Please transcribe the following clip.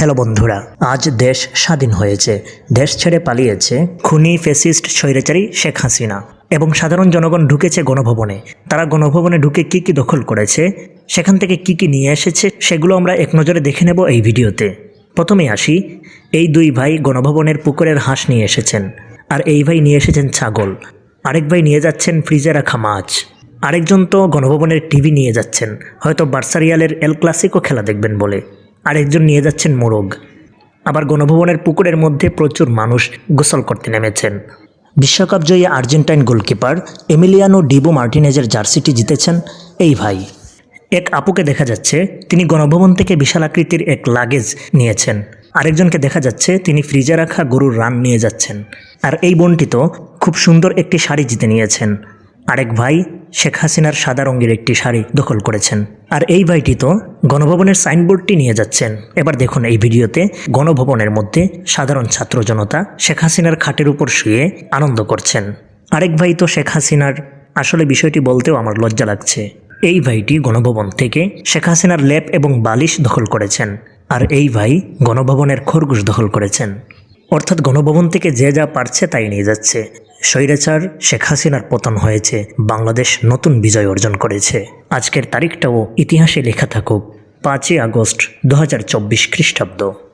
Hello বন্ধুরা, আজ দেশ স্বাধীন হয়েছে। দেশ ছেড়ে পালিয়েছে খুনি, ফেসিস্ট, স্বৈরাচারী শেখ হাসিনা এবং সাধারণ জনগণ ঢুকেছে গণভবনে। তারা গণভবনে ঢুকে কি কি দখল করেছে, সেখান থেকে কি কি নিয়ে এসেছে, সেগুলো আমরা এক নজরে দেখে নেব এই ভিডিওতে। প্রথমে আসি, এই দুই ভাই গণভবনের পুকুরের হাঁস নিয়ে এসেছেন। আর এই ভাই নিয়ে এসেছেন ছাগল। আরেক ভাই নিয়ে যাচ্ছেন ফ্রিজে রাখা মাছ। আরেকজন তো গণভবনের টিভি নিয়ে যাচ্ছেন, হয়তো বার্সারিয়ালের এল ক্লাসিকও খেলা দেখবেন বলে। আরেকজন নিয়ে যাচ্ছেন মোরগ। আবার গণভবনের পুকুরের মধ্যে প্রচুর মানুষ গোসল করতে নেমেছেন। বিশ্বকাপ জয়ী আর্জেন্টাইন গোলকিপার এমিলিয়ানো ডিবো মার্টিনেজের জার্সিটি জিতেছেন এই ভাই। এক আপুকে দেখা যাচ্ছে, তিনি গণভবন থেকে বিশাল আকৃতির এক লাগেজ নিয়েছেন। আরেকজনকে দেখা যাচ্ছে, তিনি ফ্রিজে রাখা গরুর রান নিয়ে যাচ্ছেন। আর এই বোনটি তো খুব সুন্দর একটি শাড়ি জিতে নিয়েছেন। আরেক ভাই শেখ হাসিনার সাদা রঙের একটি শাড়ি দখল করেছেন। আর এই ভাইটি তো গণভবনের সাইনবোর্ডটি নিয়ে যাচ্ছেন। এবার দেখুন এই ভিডিওতে গণভবনের মধ্যে সাধারণ ছাত্র জনতা শেখ হাসিনার খাটের উপর শুয়ে আনন্দ করছেন। আরেক ভাই তো শেখ হাসিনার। আসলে বিষয়টি বলতেও আমার লজ্জা লাগছে। এই ভাইটি গণভবন থেকে শেখ হাসিনার ল্যাপ এবং বালিশ দখল করেছেন আর এই ভাই গণভবনের খরগোশ দখল করেছেন। অর্থাৎ গণভবন থেকে যে যা পারছে তাই নিয়ে যাচ্ছে। স্বৈরাচার শেখ হাসিনার পতন হয়েছে, বাংলাদেশ নতুন বিজয় অর্জন করেছে। আজকের তারিখটাও ইতিহাসে লেখা থাকুক, পাঁচই আগস্ট দু হাজার চব্বিশ খ্রিস্টাব্দ।